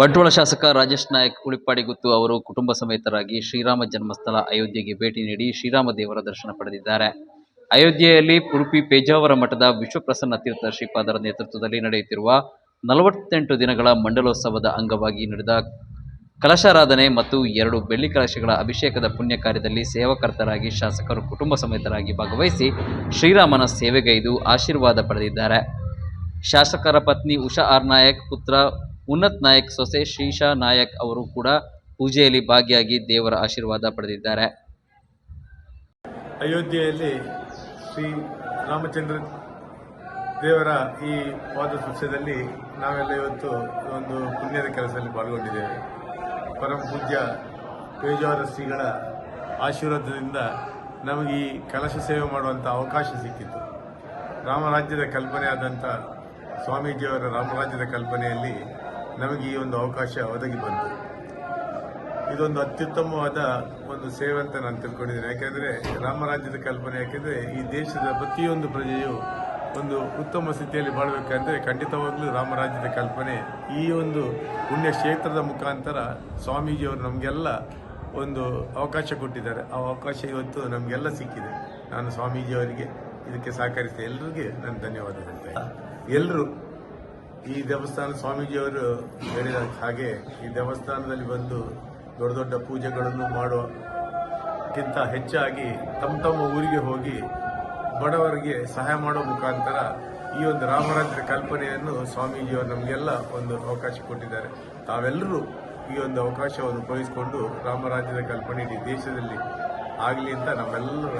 ಬಂಟ್ವಾಳ ಶಾಸಕ ರಾಜೇಶ್ ನಾಯಕ್ ಉಳಿಪ್ಪಾಡಿಗುತ್ತು ಅವರು ಕುಟುಂಬ ಸಮೇತರಾಗಿ ಶ್ರೀರಾಮ ಜನ್ಮಸ್ಥಳ ಅಯೋಧ್ಯೆಗೆ ಭೇಟಿ ನೀಡಿ ಶ್ರೀರಾಮ ದೇವರ ದರ್ಶನ ಪಡೆದಿದ್ದಾರೆ. ಅಯೋಧ್ಯೆಯಲ್ಲಿ ಉಡುಪಿ ಪೇಜಾವರ ಮಠದ ವಿಶ್ವಪ್ರಸನ್ನ ತೀರ್ಥ ಶ್ರೀಪಾದರ ನೇತೃತ್ವದಲ್ಲಿ ನಡೆಯುತ್ತಿರುವ ನಲವತ್ತೆಂಟು ದಿನಗಳ ಮಂಡಲೋತ್ಸವದ ಅಂಗವಾಗಿ ನಡೆದ ಕಲಶಾರಾಧನೆ ಮತ್ತು ಎರಡು ಬೆಳ್ಳಿ ಕಲಶಗಳ ಅಭಿಷೇಕದ ಪುಣ್ಯ ಕಾರ್ಯದಲ್ಲಿ ಸೇವಕರ್ತರಾಗಿ ಶಾಸಕರು ಕುಟುಂಬ ಸಮೇತರಾಗಿ ಭಾಗವಹಿಸಿ ಶ್ರೀರಾಮನ ಸೇವೆಗೈದು ಆಶೀರ್ವಾದ ಪಡೆದಿದ್ದಾರೆ. ಶಾಸಕರ ಪತ್ನಿ ಉಷಾ ಆರ್ ನಾಯಕ್, ಪುತ್ರ ಉನ್ನತ್ ನಾಯಕ್ ಸೊಸೆ ಶ್ರೀಶಾ ನಾಯಕ್ ಅವರು ಕೂಡ ಪೂಜೆಯಲ್ಲಿ ಭಾಗಿಯಾಗಿ ದೇವರ ಆಶೀರ್ವಾದ ಪಡೆದಿದ್ದಾರೆ. ಅಯೋಧ್ಯೆಯಲ್ಲಿ ಶ್ರೀ ರಾಮಚಂದ್ರ ದೇವರ ಈ ಪಾದ ಸಸ್ಯದಲ್ಲಿ ನಾವೆಲ್ಲ ಇವತ್ತು ಒಂದು ಪುಣ್ಯದ ಕೆಲಸದಲ್ಲಿ ಪಾಲ್ಗೊಂಡಿದ್ದೇವೆ. ಪರಮ ಪೂಜ್ಯ ಪೇಜಾವರ ಶ್ರೀಗಳ ಆಶೀರ್ವಾದದಿಂದ ನಮಗೆ ಈ ಕಲಶ ಸೇವೆ ಮಾಡುವಂಥ ಅವಕಾಶ ಸಿಕ್ಕಿತ್ತು ರಾಮರಾಜ್ಯದ ಕಲ್ಪನೆ ಆದಂಥ ಸ್ವಾಮೀಜಿಯವರ ರಾಮರಾಜ್ಯದ ಕಲ್ಪನೆಯಲ್ಲಿ ನಮಗೆ ಈ ಒಂದು ಅವಕಾಶ ಒದಗಿ ಬಂತು. ಇದೊಂದು ಅತ್ಯುತ್ತಮವಾದ ಒಂದು ಸೇವೆ ಅಂತ ನಾನು ತಿಳ್ಕೊಂಡಿದ್ದೇನೆ. ಯಾಕೆಂದರೆ ರಾಮರಾಜ್ಯದ ಕಲ್ಪನೆ ಯಾಕೆಂದರೆ ಈ ದೇಶದ ಪ್ರತಿಯೊಂದು ಪ್ರಜೆಯು ಒಂದು ಉತ್ತಮ ಸ್ಥಿತಿಯಲ್ಲಿ ಬಾಳಬೇಕಂದ್ರೆ ಖಂಡಿತವಾಗ್ಲೂ ರಾಮರಾಜ್ಯದ ಕಲ್ಪನೆ ಈ ಒಂದು ಪುಣ್ಯ ಕ್ಷೇತ್ರದ ಮುಖಾಂತರ ಸ್ವಾಮೀಜಿಯವರು ನಮಗೆಲ್ಲ ಒಂದು ಅವಕಾಶ ಕೊಟ್ಟಿದ್ದಾರೆ. ಆ ಅವಕಾಶ ಇವತ್ತು ನಮಗೆಲ್ಲ ಸಿಕ್ಕಿದೆ. ನಾನು ಸ್ವಾಮೀಜಿಯವರಿಗೆ ಇದಕ್ಕೆ ಸಹಕರಿಸಿದ ಎಲ್ಲರಿಗೆ ನಾನು ಧನ್ಯವಾದ ಎಲ್ಲರೂ ಈ ದೇವಸ್ಥಾನ ಸ್ವಾಮೀಜಿಯವರು ಹೇಳಿದ ಹಾಗೆ ಈ ದೇವಸ್ಥಾನದಲ್ಲಿ ಬಂದು ದೊಡ್ಡ ದೊಡ್ಡ ಪೂಜೆಗಳನ್ನು ಮಾಡೋಕ್ಕಿಂತ ಹೆಚ್ಚಾಗಿ ತಮ್ಮ ತಮ್ಮ ಊರಿಗೆ ಹೋಗಿ ಬಡವರಿಗೆ ಸಹಾಯ ಮಾಡೋ ಮುಖಾಂತರ ಈ ಒಂದು ರಾಮರಾತ್ರಿ ಕಲ್ಪನೆಯನ್ನು ಸ್ವಾಮೀಜಿಯವರು ನಮಗೆಲ್ಲ ಒಂದು ಅವಕಾಶ ಕೊಟ್ಟಿದ್ದಾರೆ. ತಾವೆಲ್ಲರೂ ಈ ಒಂದು ಅವಕಾಶವನ್ನು ಉಪಯೋಗಿಸಿಕೊಂಡು ರಾಮರಾಜ್ಯದ ಕಲ್ಪನೆ ಇಡೀ ದೇಶದಲ್ಲಿ ಆಗಲಿ ಅಂತ ನಮ್ಮೆಲ್ಲರ